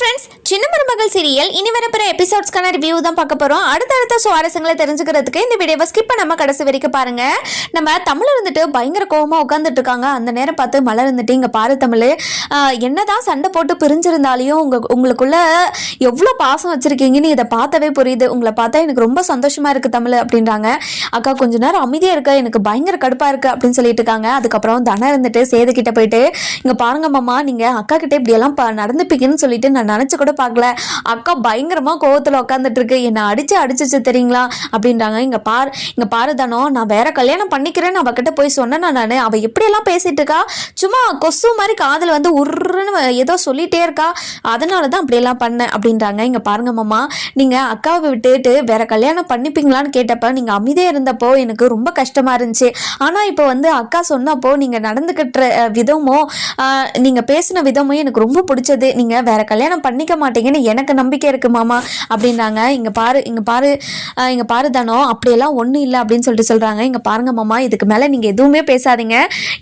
Friends சின்ன மருமகள் serial இனி வரப்போற எபிசோட்ஸ்க்கான ரிவ்யூ தான் பார்க்க போகிறோம் அடுத்தடுத்த சுவாரஸ்யங்களை தெரிஞ்சுக்கிறதுக்கு இந்த வீடியோவை ஸ்கிப் பண்ணாமல் கடைசி வரைக்கும் பாருங்க. நம்ம தமிழ் இருந்துட்டு பயங்கர கோபமாக உட்காந்துட்டு இருக்காங்க. அந்த நேரம் பார்த்து மலர் இருந்துட்டு இங்கே பாரு தமிழ் என்ன என்னதான் சண்டை போட்டு பிரிஞ்சிருந்தாலையும் உங்க உங்களுக்குள்ள எவ்வளோ பாசம் வச்சிருக்கீங்கன்னு இதை பார்த்தாவே புரியுது. உங்களை பார்த்தா எனக்கு ரொம்ப சந்தோஷமா இருக்கு தமிழ் அப்படின்றாங்க. அக்கா கொஞ்ச நேரம் அமைதியாக இருக்க எனக்கு பயங்கர கடுப்பாக இருக்கு அப்படின்னு சொல்லிட்டு இருக்காங்க. அதுக்கப்புறம் தனம் இருந்துட்டு சேது கிட்ட போயிட்டு இங்கே பாருங்க மாமா நீங்கள் அக்கா கிட்டே இப்படியெல்லாம் ப- நடந்துப்பீங்கன்னு சொல்லிட்டு நான் நினச்சி கூட பார்க்கல. அக்கா பயங்கரமாக கோவத்தில் உட்காந்துட்டு இருக்கு என்னை அடிச்சு அடிச்சிச்சு தெரியுங்களா? அப்படின்றாங்க. இங்கே பாரு இங்கே பாரு தானோ நான் வேற கல்யாணம் பண்ணிக்கிறேன்னு அவகிட்ட போய் சொன்னேன் நான். அவள் எப்படியெல்லாம் பேசிட்டு இருக்கா? சும்மா கொசு மாதிரி காதில் வந்து உருன்னு ஏதோ சொல்லிட்டே இருக்கா. அதனால தான் அப்படியெல்லாம் பண்ணேன் அப்படின்றாங்க. இங்கே பாருங்க மாமா. நீங்கள் அக்காவை விட்டுட்டு வேற கல்யாணம் பண்ணிப்பீங்களான்னு கேட்டப்ப நீங்கள் அமைதியாக இருந்தப்போ எனக்கு ரொம்ப கஷ்டமாக இருந்துச்சு. ஆனால் இப்போ வந்து அக்கா சொன்னப்போ நீங்கள் நடந்துக்கிட்ட விதமோ விதமும் பேசின விதமும் எனக்கு ரொம்ப பிடிச்சது. நீங்கள் வேற கல்யாணம் பண்ணிக்க மாட்டீங்கன்னு எனக்கு நம்பிக்கை இருக்கு மாமா. அப்படின்னாங்க. இங்க பாரு இங்க பாரு இங்கே இங்க பாரு தானோ. அப்படியெல்லாம் ஒன்றும் இல்லை அப்படின்னு சொல்லிட்டு சொல்றாங்க. இங்க பாருங்க மாமா. இதுக்கு மேல நீங்க எதுவுமே பேசாதீங்க.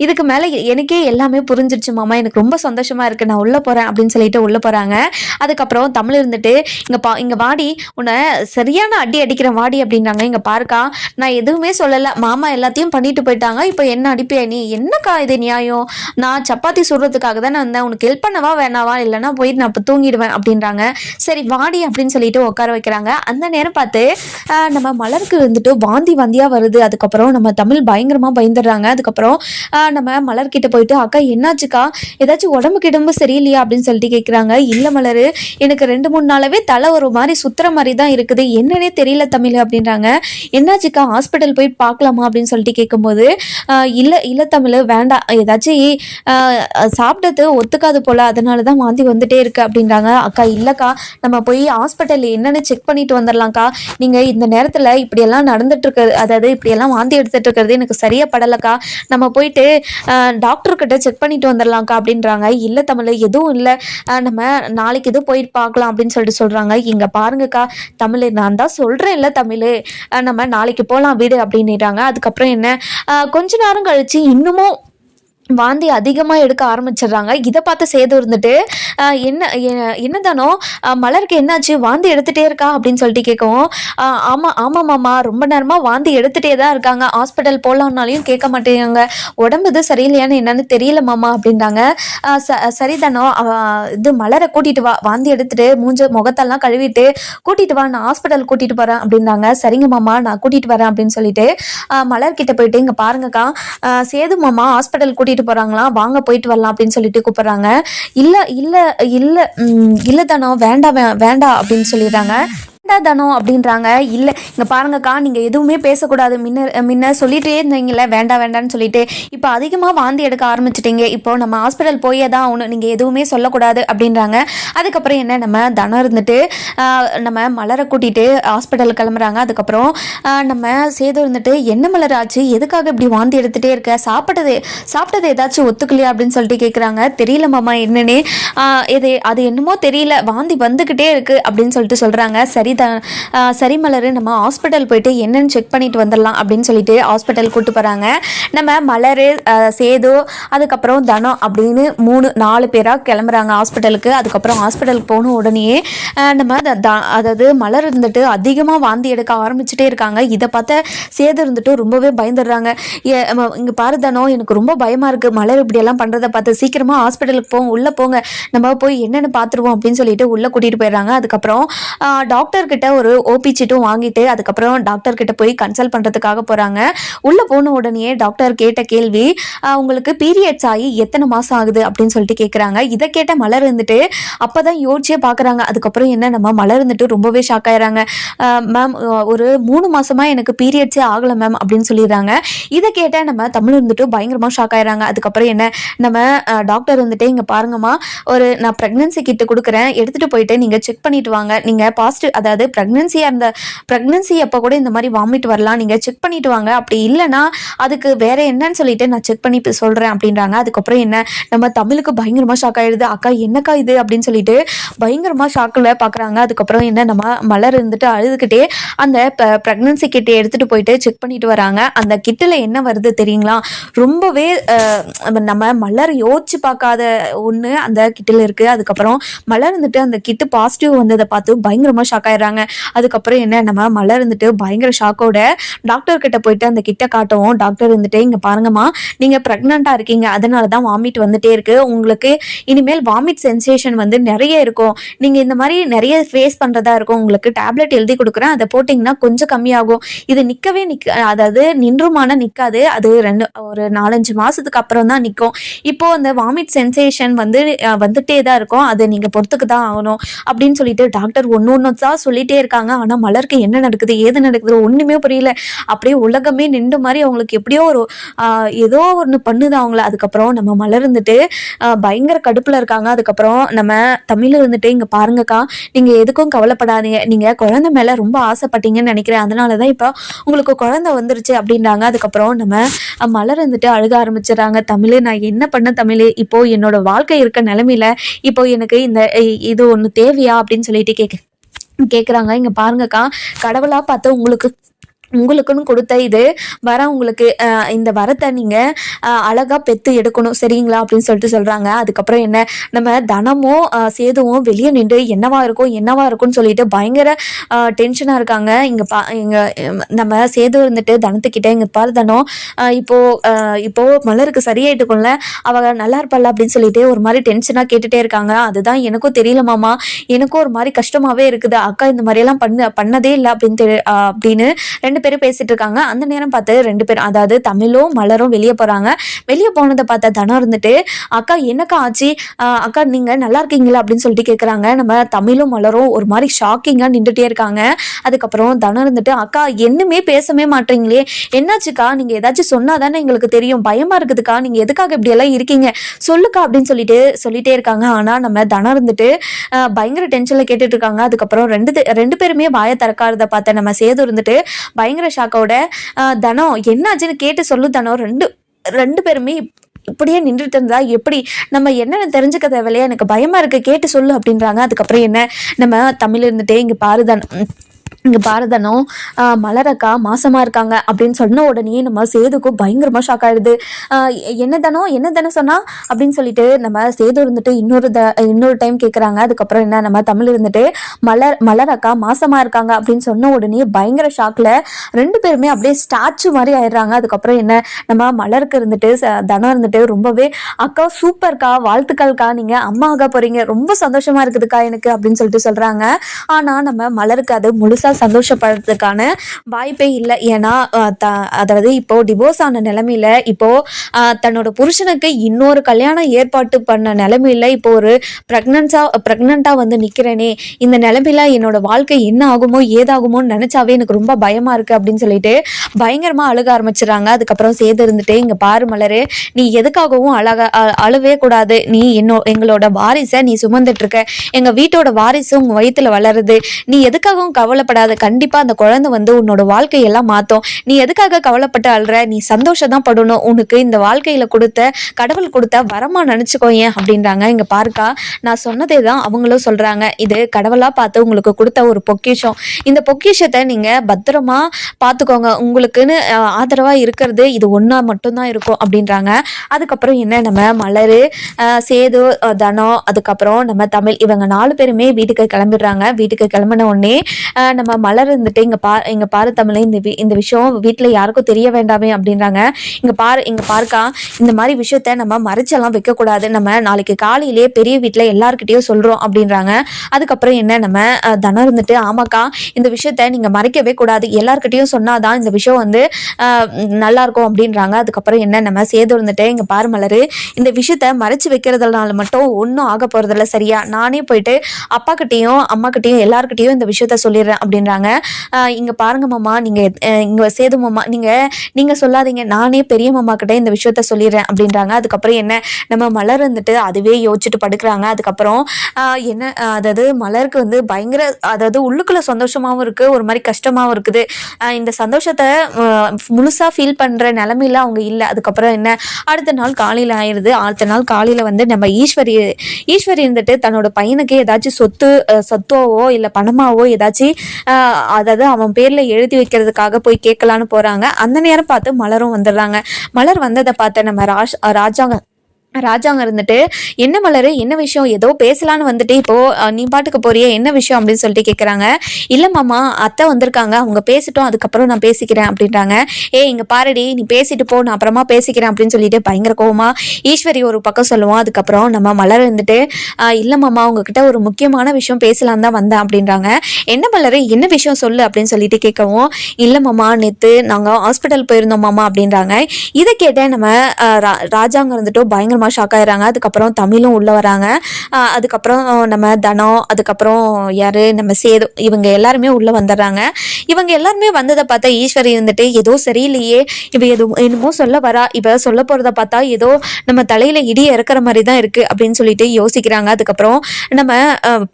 இதுக்கு மேல எனக்கே எல்லாமே புரிஞ்சிருச்சு மாமா. எனக்கு ரொம்ப சந்தோஷமா இருக்கு. நான் உள்ள போறேன் அப்படின்னு சொல்லிட்டு உள்ள போறாங்க. அதுக்கப்புறம் தமிழ் இருந்துட்டு இங்க பா இங்க வாடி. உன்னை சரியான அடி அடிக்கிற வாடி அப்படின்னாங்க. இங்க பாருக்கா நான் எதுவுமே சொல்லல. மாமா எல்லாத்தையும் பண்ணிட்டு போயிட்டாங்க. இப்போ என்ன அடிப்பியா நீ? என்னக்கா இது நியாயம்? நான் சப்பாத்தி சுடுறதுக்காக தான் வந்தேன். உனக்கு ஹெல்ப் பண்ணவா வேணாவா? இல்லைன்னா போயிட்டு நான் இப்போ தூங்கிடுவேன் அப்படின்றாங்க. சரி வாடி அப்படின்னு சொல்லிட்டு உட்கார வைக்கிறாங்க. அந்த நேரம் பார்த்து நம்ம மலருக்கு வந்துட்டு வாந்தி வாந்தியா வருது. அதுக்கப்புறம் நம்ம தமிழ் பயங்கரமா பயந்துடுறாங்க. அதுக்கப்புறம் நம்ம மலர்கிட்ட போயிட்டு அக்கா என்னாச்சுக்கா? ஏதாச்சும் உடம்பு கிடம்பு சரியில்லையா? அப்படின்னு சொல்லிட்டு கேட்குறாங்க இல்லை மலர் எனக்கு ரெண்டு மூணு நாளாவே தலை ஒரு மாதிரி சுத்துற மாதிரி தான் இருக்குது. என்னன்னே தெரியல தமிழ் அப்படின்றாங்க. என்னாச்சுக்கா? ஹாஸ்பிட்டல் போய் பார்க்கலாமா? அப்படின்னு சொல்லிட்டு கேட்கும்போது இல்லை இல்லை தமிழ் வேண்டாம். ஏதாச்சும் சாப்பிட்டது ஒத்துக்காது போல. அதனால தான் வாந்தி வந்துட்டே இருக்கு அப்படின்றாங்க. அக்கா இல்லைக்கா நம்ம போய் ஹாஸ்பிட்டலில் என்னென்னு செக் பண்ணிட்டு வந்துடலாம்க்கா நீங்கள் இந்த நேரத்தில் இப்படியெல்லாம் நடந்துட்டுருக்கிறது அதாவது இப்படியெல்லாம் வாந்தி எடுத்துகிட்டு இருக்கிறது எனக்கு சரியாக படலைக்கா. நம்ம போயிட்டு டாக்டர்கிட்ட செக் பண்ணிட்டு வந்துடலாம்க்கா அப்படின்றாங்க. இல்லை தமிழ் எதுவும் இல்லை. நம்ம நாளைக்கு எதுவும் போயிட்டு பார்க்கலாம் அப்படின்னு சொல்லிட்டு சொல்கிறாங்க இங்கே பாருங்கக்கா தமிழ் நான் தான் சொல்கிறேன் இல்லை தமிழ் நம்ம நாளைக்கு போகலாம் வீடு அப்படின்னுறாங்க அதுக்கப்புறம் என்ன? கொஞ்ச நேரம் கழிச்சு இன்னமும் வாந்தி அதிகமாக எடுக்க ஆரம்பிச்சிடுறாங்க. இதை பார்த்து சேது இருந்துட்டு என்ன எ- என்னதானோ மலருக்கு என்னாச்சு? வாந்தி எடுத்துகிட்டே இருக்கா? அப்படின்னு சொல்லிட்டு கேட்கவும் ஆமாம் ஆமாம் மாமா ரொம்ப நேரமாக வாந்தி எடுத்துகிட்டே தான் இருக்காங்க. ஹாஸ்பிட்டல் போகலான்னாலையும் கேட்க மாட்டேங்காங்க உடம்பு இது சரியில்லையான்னு என்னன்னு தெரியல மாமா அப்படின்றாங்க. ச சரிதானோ? இது மலரை கூட்டிகிட்டு வா வாந்தி எடுத்துகிட்டு மூஞ்ச முகத்தெல்லாம் கழுவிட்டு கூட்டிகிட்டு வா நான் ஹாஸ்பிட்டல் கூட்டிகிட்டு போகிறேன் அப்படின்னாங்க சரிங்க மாமா நான் கூட்டிகிட்டு வரேன் அப்படின்னு சொல்லிட்டு மலர்கிட்ட போயிட்டு இங்கே பாருங்கக்கா. சேது மாமா ஹாஸ்பிட்டல் கூட்டிட்டு போறாங்களா? வாங்க போயிட்டு வரலாம் அப்படின்னு சொல்லிட்டு கூப்பிடுறாங்க. இல்ல இல்ல இல்ல இல்ல தானோ வேண்டாம் வேண்டாம் அப்படின்னு சொல்லிடுறாங்க. வேண்டாம் தனம் அப்படின்றாங்க. இல்லை இங்கே பாருங்கக்கா நீங்கள் எதுவுமே பேசக்கூடாது. முன்ன முன்ன சொல்லிட்டே இருந்தீங்கல்ல வேண்டாம் வேண்டாம்னு சொல்லிட்டு. இப்போ அதிகமாக வாந்தி எடுக்க ஆரம்பிச்சிட்டிங்க. இப்போ நம்ம ஹாஸ்பிட்டல் போயே தான் ஆகணும். நீங்கள் எதுவுமே சொல்லக்கூடாது அப்படின்றாங்க. அதுக்கப்புறம் என்ன நம்ம தனம் இருந்துட்டு நம்ம மலரை கூட்டிகிட்டு ஹாஸ்பிட்டல் கிளம்புறாங்க. அதுக்கப்புறம் நம்ம சேது இருந்துட்டு என்ன மலர் ஆச்சு எதுக்காக இப்படி வாந்தி எடுத்துகிட்டே இருக்க? சாப்பிட்டது சாப்பிட்டது ஏதாச்சும் ஒத்துக்கலையா? அப்படின்னு சொல்லிட்டு கேட்குறாங்க தெரியல மாமா என்னன்னு இது அது என்னமோ தெரியல. வாந்தி வந்துக்கிட்டே இருக்குது அப்படின்னு சொல்லிட்டு சொல்கிறாங்க சரி த சரி மலர் நம்ம ஹாஸ்பிட்டல் போயிட்டு என்னென்னு செக் பண்ணிட்டு வந்துடலாம் அப்படின்னு சொல்லிட்டு ஹாஸ்பிட்டல் கூட்டு போகிறாங்க நம்ம மலர் சேது அதுக்கப்புறம் தனம் அப்படின்னு மூணு நாலு பேராக கிளம்புறாங்க ஹாஸ்பிட்டலுக்கு அதுக்கப்புறம் ஹாஸ்பிட்டலுக்கு போன உடனே நம்ம அதாவது மலர் இருந்துட்டு அதிகமாக வாந்தி எடுக்க ஆரம்பிச்சுட்டே இருக்காங்க. இதை பார்த்த சேது இருந்துட்டு ரொம்பவே பயந்துடுறாங்க. ஏ- ம- பாரு தனம் எனக்கு ரொம்ப பயமாக இருக்குது மலர் இப்படியெல்லாம் பண்ணுறதை பார்த்து சீக்கிரமாக ஹாஸ்பிட்டலுக்கு போங்க உள்ளே போங்க. நம்ம போய் என்னென்னு பார்த்துருவோம் அப்படின்னு சொல்லிட்டு உள்ளே கூட்டிகிட்டு போயிடுறாங்க. அதுக்கப்புறம் டாக்டர் கிட்ட ஒரு ஓபி சீட்டும் வாங்கிட்டு அதுக்கப்புறம் டாக்டர் கிட்ட போய் கன்சல்ட் பண்றதுக்காக போறாங்க. உள்ள போன உடனே டாக்டர் கேட்ட கேள்வி உங்களுக்கு பீரியட்ஸ் ஆகி எத்தனை மாசம் ஆகுது? அப்படின்னு சொல்லிட்டு கேக்குறாங்க. இதை கேட்ட மலர் இருந்துட்டு அப்பதான் யோசிச்சே பாக்குறாங்க. அதுக்கப்புறம் என்ன நம்ம மலர் இருந்துட்டு ரொம்பவே ஷாக் ஆயிடுறாங்க மேம் ஒரு மூணு மாசமா எனக்கு பீரியட்ஸே ஆகல மேம் அப்படின்னு சொல்லிடுறாங்க. இதை கேட்ட நம்ம தமிழ் இருந்துட்டு பயங்கரமா ஷாக் ஆயிடுறாங்க அதுக்கப்புறம் என்ன நம்ம டாக்டர் வந்துட்டு இங்க பாருங்கம்மா ஒரு நான் ப்ரெக்னன்சி கிட்ட கொடுக்குறேன். எடுத்துட்டு போயிட்டு நீங்க செக் பண்ணிட்டு வாங்க. நீங்க பாசிட்டிவ் அதாவது கூடாது ப்ரெக்னென்சியாக இருந்த ப்ரெக்னென்சி அப்போ கூட இந்த மாதிரி வாமிட் வரலாம். நீங்கள் செக் பண்ணிட்டு வாங்க. அப்படி இல்லைன்னா அதுக்கு வேற என்னன்னு சொல்லிட்டு நான் செக் பண்ணி இப்போ சொல்கிறேன் அப்படின்றாங்க. அதுக்கப்புறம் என்ன? நம்ம தமிழுக்கு பயங்கரமாக ஷாக் ஆகிடுது அக்கா என்னக்கா இது? அப்படின்னு சொல்லிட்டு பயங்கரமாக ஷாக்கில் பார்க்குறாங்க அதுக்கப்புறம் என்ன? நம்ம மலர் இருந்துட்டு அழுதுகிட்டே அந்த ப்ரெக்னன்சி கிட்டே எடுத்துகிட்டு போயிட்டு செக் பண்ணிட்டு வராங்க. அந்த கிட்டில் என்ன வருது தெரியுங்களா? ரொம்பவே நம்ம மலர் யோசிச்சு பார்க்காத ஒன்று அந்த கிட்டில் இருக்குது அதுக்கப்புறம் மலர் இருந்துட்டு அந்த கிட்டு பாசிட்டிவ் வந்ததை பார்த்து பயங்கரமாக ஷாக் ஆயிடுறாங்க. அதுக்கப்புறம் என்ன நம்ம மலர் இருந்துட்டு பயங்கர ஷாக்கோட டாக்டர் கிட்ட போயிட்டு அந்த கிட்ட காட்டவும் டாக்டர் இருந்துட்டு இங்கே பாருங்கம்மா நீங்கள் பிரெக்னண்டா இருக்கீங்க. அதனால தான் வாமிட் வந்துட்டே இருக்கு. உங்களுக்கு இனிமேல் வாமிட் சென்சேஷன் வந்து நிறைய இருக்கும். நீங்கள் இந்த மாதிரி நிறைய ஃபேஸ் பண்ணுறதா இருக்கும். உங்களுக்கு டேப்லெட் எழுதி கொடுக்குறேன். அதை போட்டிங்கன்னா கொஞ்சம் கம்மியாகும். இது நிற்கவே நிற்க அதாவது நின்றுமான நிற்காது அது ரெண்டு ஒரு நாலஞ்சு மாதத்துக்கு அப்புறம் தான் நிற்கும் இப்போ அந்த வாமிட் சென்சேஷன் வந்து வந்துட்டே தான் இருக்கும். அதை நீங்கள் பொறுத்துக்கு தான் ஆகணும். அப்படின்னு சொல்லிட்டு டாக்டர் ஒன்று ஒன்று தான் சொல்லிட்டே இருக்காங்க. ஆனால் மலருக்கு என்ன நடக்குது ஏது நடக்குது ஒன்றுமே புரியல. அப்படியே உலகமே நின்று மாதிரி அவங்களுக்கு எப்படியோ ஒரு ஏதோ ஒன்று பண்ணுது அவங்கள. அதுக்கப்புறம் நம்ம மலர் இருந்துட்டு பயங்கர கடுப்பில் இருக்காங்க. அதுக்கப்புறம் நம்ம தமிழ் இருந்துட்டு இங்கே பாருங்கக்கா நீங்கள் எதுக்கும் கவலைப்படாதீங்க. நீங்கள் குழந்தை மேலே ரொம்ப ஆசைப்பட்டீங்கன்னு நினைக்கிறேன். அதனால தான் இப்போ உங்களுக்கு குழந்தை வந்துருச்சு அப்படின்றாங்க. அதுக்கப்புறம் நம்ம மலர் இருந்துட்டு அழுக ஆரம்பிச்சிடறாங்க. தமிழ் நான் என்ன பண்ண தமிழ்? இப்போ என்னோட வாழ்க்கை இருக்க நிலமையில இப்போ எனக்கு இந்த இது ஒன்று தேவையா? அப்படின்னு சொல்லிட்டு கேட்க கேட்குறாங்க இங்கே பாருங்கக்கா கடவுளாக பார்த்தா உங்களுக்கு உங்களுக்குன்னு கொடுத்த இது வர உங்களுக்கு இந்த வரத்தை நீங்கள் அழகாக பெற்று எடுக்கணும் சரிங்களா? அப்படின்னு சொல்லிட்டு சொல்கிறாங்க அதுக்கப்புறம் என்ன? நம்ம தனமும் சேதுவும் வெளியே நின்று என்னவா இருக்கும் என்னவா இருக்கும்னு சொல்லிட்டு பயங்கர டென்ஷனாக இருக்காங்க. இங்கே பா இங்கே நம்ம சேது இருந்துட்டு தனத்துக்கிட்ட இங்கே பாரு தனம் இப்போது இப்போது மலருக்கு சரியாயிட்டுக்கும்ல அவ நல்லா இருப்பாள்? அப்படின்னு சொல்லிட்டு ஒரு மாதிரி டென்ஷனாக கேட்டுகிட்டே இருக்காங்க. அதுதான் எனக்கும் தெரியல மாமா. எனக்கும் ஒரு மாதிரி கஷ்டமாகவே இருக்குது. அக்கா இந்த மாதிரியெல்லாம் பண்ண பண்ணதே இல்லை அப்படின்னு தெ அப்படின்னு ரெண்டு பேரும் பேசிட்டு இருக்காங்க அந்த நேரம் பார்த்து ரெண்டு பேரும் அதாவது தமிழும் மலரும் வெளியே போறாங்க. வெளியே போனதை பார்த்தா தனம் இருந்துட்டு அக்கா என்னக்கா ஆச்சு? அக்கா நீங்க நல்லா இருக்கீங்களா? அப்படின்னு சொல்லிட்டு கேட்குறாங்க நம்ம தமிழும் மலரும் ஒரு மாதிரி ஷாக்கிங்காக நின்றுட்டே இருக்காங்க. அதுக்கப்புறம் தனம் இருந்துட்டு அக்கா என்னமே பேசவே மாட்டீங்களே. என்னாச்சுக்கா? நீங்க ஏதாச்சும் சொன்னாதானே எங்களுக்கு தெரியும். பயமா இருக்குதுக்கா? நீங்க எதுக்காக இப்படி எல்லாம் இருக்கீங்க? சொல்லுக்கா அப்படின்னு சொல்லிட்டு சொல்லிட்டே இருக்காங்க. ஆனா நம்ம தனம் இருந்துட்டு பயங்கர டென்ஷன்ல கேட்டுட்டு இருக்காங்க அதுக்கப்புறம் ரெண்டு ரெண்டு பேருமே வாயை திறக்காததை பார்த்த நம்ம சேது இருந்துட்டு பயங்கர ஷாக்கோட ஆஹ் தனம் என்னாச்சுன்னு கேட்டு சொல்லு தனம் ரெண்டு ரெண்டு பேருமே இப்படியே நின்றுட்டு இருந்தா எப்படி? நம்ம என்னென்ன தெரிஞ்சுக்க தேவையில்லையா? எனக்கு பயமா இருக்கு கேட்டு சொல்லு அப்படின்றாங்க. அதுக்கப்புறம் என்ன? நம்ம தமிழ் இருந்துட்டே இங்க பாருதான் இங்கே பாரதனும் மலரக்கா மாசமாக இருக்காங்க அப்படின்னு சொன்ன உடனே நம்ம சேதுக்கும் பயங்கரமாக ஷாக் ஆகிடுது என்ன தானோ என்ன தானே சொன்னால் அப்படின்னு சொல்லிட்டு நம்ம சேது இருந்துட்டு இன்னொரு த இன்னொரு டைம் கேட்குறாங்க அதுக்கப்புறம் என்ன நம்ம தமிழ் இருந்துட்டு மலர் மலரக்கா மாசமாக இருக்காங்க அப்படின்னு சொன்ன உடனே பயங்கர ஷாக்கில் ரெண்டு பேருமே அப்படியே ஸ்டாச்சு மாதிரி ஆயிடுறாங்க. அதுக்கப்புறம் என்ன நம்ம மலருக்கு இருந்துட்டு ச- தனம் இருந்துட்டு ரொம்பவே அக்கா சூப்பர்க்கா வாழ்த்துக்கள்க்கா நீங்கள் அம்மா ஆக போகிறீங்க ரொம்ப சந்தோஷமாக இருக்குதுக்கா எனக்கு அப்படின்னு சொல்லிட்டு சொல்கிறாங்க ஆனால் நம்ம மலருக்கு அது பெருசாக சந்தோஷப்படுறதுக்கான வாய்ப்பே இல்லை. ஏன்னா த- அதாவது இப்போ டிவோர்ஸ் ஆன நிலமையில இப்போ தன்னோட புருஷனுக்கு இன்னொரு கல்யாணம் ஏற்பாட்டு பண்ண நிலமையில இப்போ ஒரு ப்ரெக்னன்ஸா ப்ரெக்னெண்டா வந்து நிற்கிறேனே இந்த நிலமையில என்னோட வாழ்க்கை என்ன ஆகுமோ ஏதாகுமோன்னு நினச்சாவே எனக்கு ரொம்ப பயமா இருக்கு அப்படின்னு சொல்லிட்டு பயங்கரமாக அழுக ஆரம்பிச்சிடுறாங்க. அதுக்கப்புறம் சேது இருந்துட்டு இங்கே பாரு மலரு நீ எதுக்காகவும் அழக அழுவே கூடாது. நீ என்னோ எங்களோட வாரிசை நீ சுமந்துட்டு இருக்க. எங்கள் வீட்டோட வாரிசு உங்கள் வயிற்றுல வளருது. நீ எதுக்காகவும் கவலைப்படாத கண்டிப்பா அந்த குழந்தை வந்து உன்னோட வாழ்க்கையெல்லாம் மாத்தும். நீ எதுக்காக கவலைப்பட்டு அழுற? நீ சந்தோஷம் தான் படணும். உனக்கு இந்த வாழ்க்கையில கொடுத்த கடவுள் கொடுத்த வரமா நினைச்சுக்கோ ஏன்? அப்படின்றாங்க. இங்க பாருக்கா நான் சொன்னதே தான் அவங்களும் சொல்றாங்க. இது கடவுளா பார்த்து உங்களுக்கு கொடுத்த ஒரு பொக்கிஷம். இந்த பொக்கிஷத்தை நீங்க பத்திரமா பார்த்துக்கோங்க. உங்களுக்குன்னு ஆதரவாக ஆதரவா இருக்கிறது இது ஒன்றா மட்டும்தான் இருக்கும் அப்படின்றாங்க. அதுக்கப்புறம் என்ன? நம்ம மலர் சேது தனம் அதுக்கப்புறம் நம்ம தமிழ். இவங்க நாலு பேருமே வீட்டுக்கு கிளம்பிடுறாங்க. வீட்டுக்கு கிளம்பின உடனே நம்ம நம்ம மலர் இருந்துட்டு இங்க பா இங்க பாரு தமிழ் இந்த வி- இந்த விஷயம் வீட்டில் யாருக்கும் தெரிய வேண்டாமே அப்படின்றாங்க. இங்க பாரு இங்க பாருக்கா இந்த மாதிரி விஷயத்த நம்ம மறைச்செல்லாம் வைக்கக்கூடாது. நம்ம நாளைக்கு காலையிலேயே பெரிய வீட்டில் எல்லாருக்கிட்டேயும் சொல்றோம் அப்படின்றாங்க. அதுக்கப்புறம் என்ன நம்ம தனம் இருந்துட்டு ஆமாக்கா இந்த விஷயத்த நீங்க மறைக்கவே கூடாது. எல்லார்கிட்டயும் சொன்னாதான் இந்த விஷயம் வந்து நல்லா இருக்கும் அப்படின்றாங்க. அதுக்கப்புறம் என்ன நம்ம சேது இருந்துட்டு இங்க பாரு மலர் இந்த விஷயத்த மறைச்சு வைக்கிறதுனால மட்டும் ஒன்றும் ஆக போறதில்ல சரியா? நானே போயிட்டு அப்பா அம்மாக்கிட்டேயும் அம்மா இந்த விஷயத்த சொல்லிடுறேன் அப்படின்னு அப்படின்றாங்க. இங்கே இங்க பாருங்க மாமா நீங்க இங்கே இங்க சேது மாமா நீங்க நீங்க சொல்லாதீங்க. நானே பெரிய மாமா கிட்ட இந்த விஷயத்த சொல்லிடுறேன் அப்படின்றாங்க. அதுக்கப்புறம் என்ன? நம்ம மலர் வந்துட்டு அதுவே யோசிச்சுட்டு படுக்கிறாங்க. அதுக்கப்புறம் என்ன அதாவது மலருக்கு வந்து பயங்கர அதாவது உள்ளுக்குள்ள சந்தோஷமாவும் இருக்கு ஒரு மாதிரி கஷ்டமாவும் இருக்குது. இந்த சந்தோஷத்தை முழுசாக முழுசா ஃபீல் பண்ற நிலமையில அவங்க இல்லை. அதுக்கப்புறம் என்ன? அடுத்த நாள் காலையில் ஆயிடுது அடுத்த நாள் காலையில வந்து நம்ம ஈஸ்வரி ஈஸ்வரி இருந்துட்டு தன்னோட பையனுக்கு ஏதாச்சும் சொத்து சொத்தோவோ இல்லை பணமாவோ ஏதாச்சும் அதாவது அவன் பேரில் எழுதி வைக்கிறதுக்காக போய் கேட்கலான்னு போறாங்க. அந்த நேரம் பார்த்து மலரும் வந்துடுறாங்க. மலர் வந்ததை பார்த்த நம்ம ராஜ் ராஜாங்க ராஜாங்க இருந்துட்டு என்ன மலர்? என்ன விஷயம்? ஏதோ பேசலான்னு வந்துட்டு இப்போ நீ பாட்டுக்கு போறிய? என்ன விஷயம்? அப்படின்னு சொல்லிட்டு கேட்குறாங்க இல்லை மாமா அத்தை வந்திருக்காங்க. அவங்க பேசிட்டோம். அதுக்கப்புறம் நான் பேசிக்கிறேன் அப்படின்றாங்க. ஏ இங்கே பாருடி. நீ பேசிட்டு போ. நான் அப்புறமா பேசிக்கிறேன் அப்படின்னு சொல்லிட்டு பயங்கர கோவமா ஈஸ்வரி ஒரு பக்கம் சொல்லுவோம் அதுக்கப்புறம் நம்ம மலர் இருந்துட்டு "ஆஹ், மாமா உங்ககிட்ட ஒரு முக்கியமான விஷயம் பேசலாம் தான் வந்தேன் அப்படின்றாங்க. என்ன மலர்? என்ன விஷயம் சொல்லு அப்படின்னு சொல்லிட்டு கேட்கவும் இல்ல மாமா நாங்கள் ஹாஸ்பிட்டல் போயிருந்தோம் மாமா அப்படின்றாங்க. இதை கேட்ட நம்ம ராஜாங்க இருந்துட்டு பயங்கரமாக ஷாக் ஆயிடுறாங்க. அதுக்கப்புறம் தமிழும் உள்ளே வராங்க. அதுக்கப்புறம் நம்ம தனம் அதுக்கப்புறம் யார்? நம்ம சேது இவங்க எல்லாருமே உள்ளே வந்துடுறாங்க. இவங்க எல்லாருமே வந்ததை பார்த்தா ஈஸ்வரி வந்துட்டு ஏதோ சரியில்லையே. இவ எதுவும் என்னமோ சொல்ல வரா. இவ சொல்ல போகிறத பார்த்தா ஏதோ நம்ம தலையில் இடி இறக்குற மாதிரி தான் இருக்குது அப்படின்னு சொல்லிட்டு யோசிக்கிறாங்க. அதுக்கப்புறம் நம்ம